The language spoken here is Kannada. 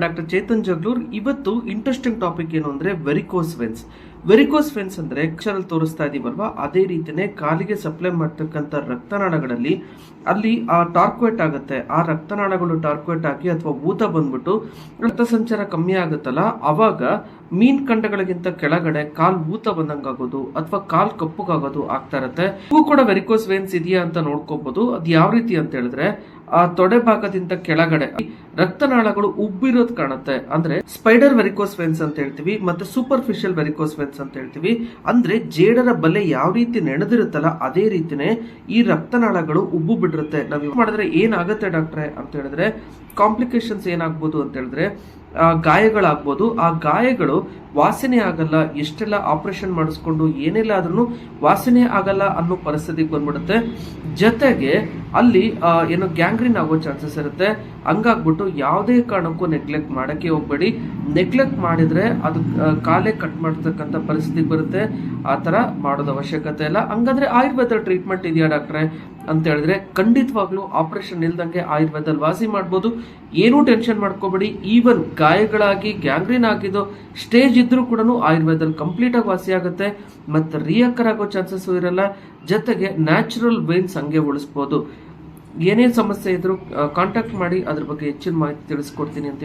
ಡಾಕ್ಟರ್ ಚೇತನ್ ಜಗ್ಲೂರ್ ಇವತ್ತು ಇಂಟ್ರೆಸ್ಟಿಂಗ್ ಟಾಪಿಕ್ ಏನು ಅಂದ್ರೆ ವೆರಿಕೋಸ್ ವೆನ್ಸ್ ವೆರಿಕೋಸ್ ವೆನ್ಸ್ ಅಂದ್ರೆ ಅಕ್ಷರಲ್ಲಿ ತೋರಿಸ್ತಾ ಇದೀವಲ್ವಾ ಅದೇ ರೀತಿನೇ ಕಾಲಿಗೆ ಸಪ್ಲೈ ಮಾಡ್ತಕ್ಕಂಥ ರಕ್ತನಾಳಗಳಲ್ಲಿ ಅಲ್ಲಿ ಆ ಟಾರ್ಕ್ವೇಟ್ ಆಗುತ್ತೆ. ಆ ರಕ್ತನಾಳಗಳು ಟಾರ್ಕ್ವೇಟ್ ಆಗಿ ಅಥವಾ ಊತ ಬಂದ್ಬಿಟ್ಟು ರಕ್ತ ಸಂಚಾರ ಕಮ್ಮಿ ಆಗುತ್ತಲ್ಲ? ಅವಾಗ ಮೀನ್ ಕಂಡಗಳಿಗಿಂತ ಕೆಳಗಡೆ ಕಾಲ್ ಊತ ಬಂದಂಗಾಗೋದು ಅಥವಾ ಕಾಲ್ ಕಪ್ಪಗಾಗೋದು ಆಗ್ತಾ ಇರುತ್ತೆ. ಇವು ಕೂಡ ವೆರಿಕೋಸ್ ವೇನ್ಸ್ ಇದೆಯಾ ಅಂತ ನೋಡ್ಕೋಬಹುದು ಅದು ಯಾವ ರೀತಿ ಅಂತ ಹೇಳಿದ್ರೆ ಆ ತೊಡೆ ಭಾಗದಿಂದ ಕೆಳಗಡೆ ರಕ್ತನಾಳಗಳು ಉಬ್ಬಿರೋದ್ ಕಾಣುತ್ತೆ. ಅಂದ್ರೆ ಸ್ಪೈಡರ್ ವೆರಿಕೋಸ್ ವೆನ್ಸ್ ಅಂತ ಹೇಳ್ತೀವಿ, ಮತ್ತೆ ಸೂಪರ್ಫಿಷಿಯಲ್ ವೆರಿಕೋಸ್ ವೆನ್ಸ್ ಅಂತ ಹೇಳ್ತೀವಿ. ಅಂದ್ರೆ ಜೇಡರ ಬಲೆ ಯಾವ ರೀತಿ ನೆನೆದಿರುತ್ತಲ್ಲ ಅದೇ ರೀತಿನೇ ಈ ರಕ್ತನಾಳಗಳು ಉಬ್ಬು ಬಿಡಿರುತ್ತೆ ನಾವು ಮಾಡಿದ್ರೆ ಏನಾಗುತ್ತೆ ಡಾಕ್ಟ್ರೆ ಅಂತ ಹೇಳಿದ್ರೆ ಕಾಂಪ್ಲಿಕೇಶನ್ಸ್ ಏನಾಗ್ಬೋದು ಅಂತ ಹೇಳಿದ್ರೆ ಗಾಯಗಳಾಗ್ಬೋದು, ಆ ಗಾಯಗಳು ವಾಸನೆ ಆಗಲ್ಲ, ಎಷ್ಟೆಲ್ಲ ಆಪರೇಷನ್ ಮಾಡಿಸ್ಕೊಂಡು ಏನೆಲ್ಲ ಆದ್ರೂ ವಾಸನೆ ಆಗಲ್ಲ ಅನ್ನೋ ಪರಿಸ್ಥಿತಿಗೆ ಬಂದ್ಬಿಡುತ್ತೆ. ಜೊತೆಗೆ ಅಲ್ಲಿ ಏನು ಗ್ಯಾಂಗ್ರೀನ್ ಆಗೋ ಚಾನ್ಸಸ್ ಇರುತ್ತೆ. ಹಂಗಾಗ್ಬಿಟ್ಟು ಯಾವುದೇ ಕಾರಣಕ್ಕೂ ನೆಗ್ಲೆಕ್ಟ್ ಮಾಡೋಕ್ಕೆ ಹೋಗ್ಬೇಡಿ. ನೆಗ್ಲೆಕ್ಟ್ ಮಾಡಿದರೆ ಅದು ಕಾಲೇ ಕಟ್ ಮಾಡ್ತಕ್ಕಂಥ ಪರಿಸ್ಥಿತಿ ಬರುತ್ತೆ. ಆ ಥರ ಮಾಡೋದು ಅವಶ್ಯಕತೆ ಇಲ್ಲ. ಹಂಗಾದ್ರೆ ಆಯುರ್ವೇದ ಟ್ರೀಟ್ಮೆಂಟ್ ಇದೆಯಾ ಡಾಕ್ಟ್ರೆ? ಅಂತ ಹೇಳಿದ್ರೆ ಖಂಡಿತವಾಗ್ಲೂ ಆಪರೇಷನ್ ಇಲ್ದಂಗೆ ಆಯುರ್ವೇದಲ್ಲಿ ವಾಸಿ ಮಾಡ್ಬೋದು. ಏನೂ ಟೆನ್ಷನ್ ಮಾಡ್ಕೋಬೇಡಿ. ಈವನ್ ಗಾಯಗಳಾಗಿ, ಗ್ಯಾಂಗ್ರೀನ್ ಆಗಿದ್ದು ಸ್ಟೇಜ್ ಇದ್ರೂ ಕೂಡ ಕಂಪ್ಲೀಟ್ ಆಗಿ ವಾಸಿ ಆಗುತ್ತೆ. ಮತ್ತೆ ರಿಯಕರ್ ಆಗೋ ಚಾನ್ಸಸ್ ಇರಲ್ಲ. ಜೊತೆಗೆ ನ್ಯಾಚುರಲ್ ವೇನ್ಸ್ ಹಂಗೆ ಉಳಿಸ್ಬೋದು. ಏನೇನು ಸಮಸ್ಯೆ ಇದ್ರೂ ಕಾಂಟ್ಯಾಕ್ಟ್ ಮಾಡಿ ಅದ್ರ ಬಗ್ಗೆ ಹೆಚ್ಚಿನ ಮಾಹಿತಿ ತಿಳಿಸ್ಕೊಡ್ತೀನಿ ಅಂತ